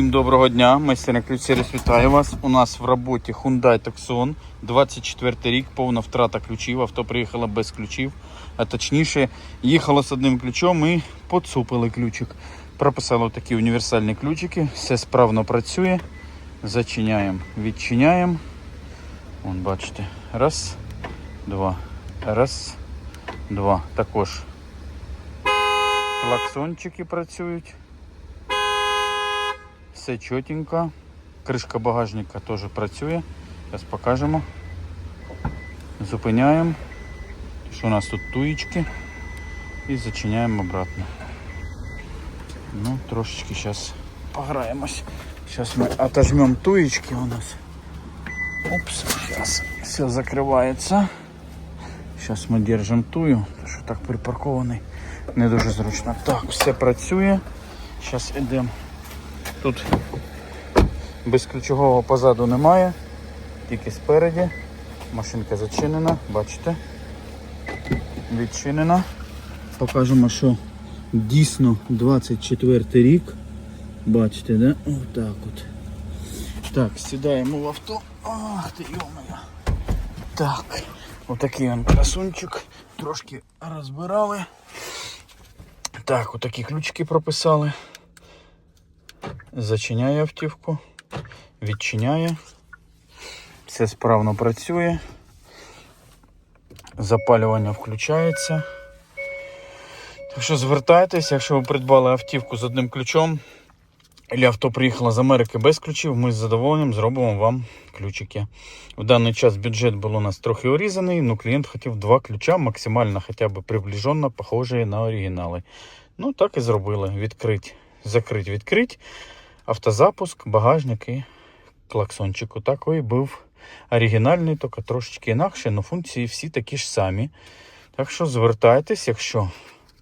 Всім доброго дня, майстер ключ сервіс вітає вас. У нас в роботі Hyundai Tucson, 24 рік, повна втрата ключів. Авто приїхало без ключів, а точніше, їхало з одним ключом і поцупили ключик. Прописали такі універсальні ключики, все справно працює. Зачиняємо, відчиняємо. Вон, бачите, раз, два, раз, два. Також клаксончики працюють. Все чотенько. Кришка багажника теж працює. Зараз покажемо. Зупиняємо. Що у нас тут туєчки. І зачиняємо обратно. Ну, трошечки зараз пограємось. Зараз ми отожмем туєчки у нас. Опс, сейчас все закривається. Зараз ми держимо тую, що так припаркований. Не дуже зручно. Так, все працює. Зараз йдемо. Тут безключового позаду немає, тільки спереді. Машинка зачинена, бачите? Відчинена. Покажемо, що дійсно 24 рік. Бачите, да? Отак от. Так, сідаємо в авто. Ах ти йомая. Так, отакий он красунчик. Трошки розбирали. Так, отакі ключики прописали. Зачиняє автівку, відчиняє. Все справно працює. Запалювання включається. Так що звертайтеся, якщо ви придбали автівку з одним ключом, або авто приїхало з Америки без ключів, ми з задоволенням зробимо вам ключики. В даний час бюджет був у нас трохи урізаний, але клієнт хотів два ключа, максимально хоча б приближенно похожі на оригінали. Ну, так і зробили. Відкрить, закрить, відкрить. Автозапуск, багажник і клаксончик. Такий був оригінальний, тільки трошечки інакше, але функції всі такі ж самі. Так що звертайтесь, якщо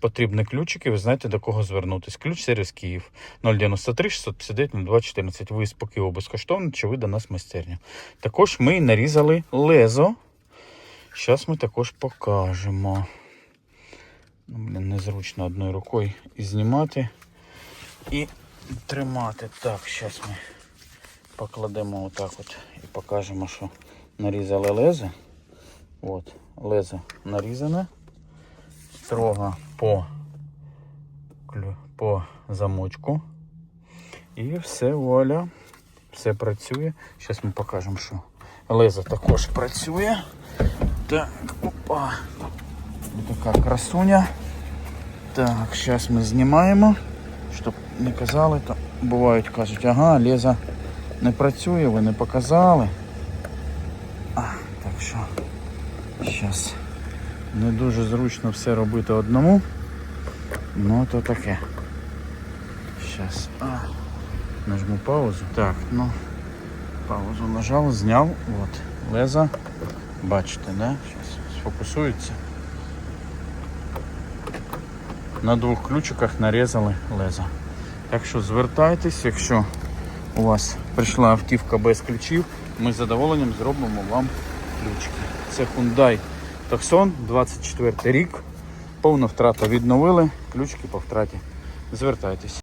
потрібні ключики, ви знаєте до кого звернутись. Ключ сервіс Київ 093 659 02 14. Ви Києву безкоштовно, чи ви до нас в майстерню. Також ми нарізали лезо. Зараз ми також покажемо. Ну, блін, незручно одною рукою і знімати і тримати. Так, зараз ми покладемо отак от і покажемо, що нарізали лезо. От, лезо нарізане. Строго по, по замочку. І все, вуаля. Все працює. Зараз ми покажемо, що лезо також працює. Так, опа. Така красуня. Так, зараз ми знімаємо, щоб не казали, то бувають кажуть, ага, леза не працює, ви не показали. А, так що зараз не дуже зручно все робити одному. Ну то таке. Зараз. Нажму паузу. Так, ну паузу нажав, зняв. От. Леза. Бачите, да? Зараз сфокусується. На двох ключиках нарізали лезо. Так що звертайтесь, якщо у вас прийшла автівка без ключів, ми з задоволенням зробимо вам ключики. Це Hyundai Tucson, 24 рік. Повна втрата відновили, ключики по втраті. Звертайтесь.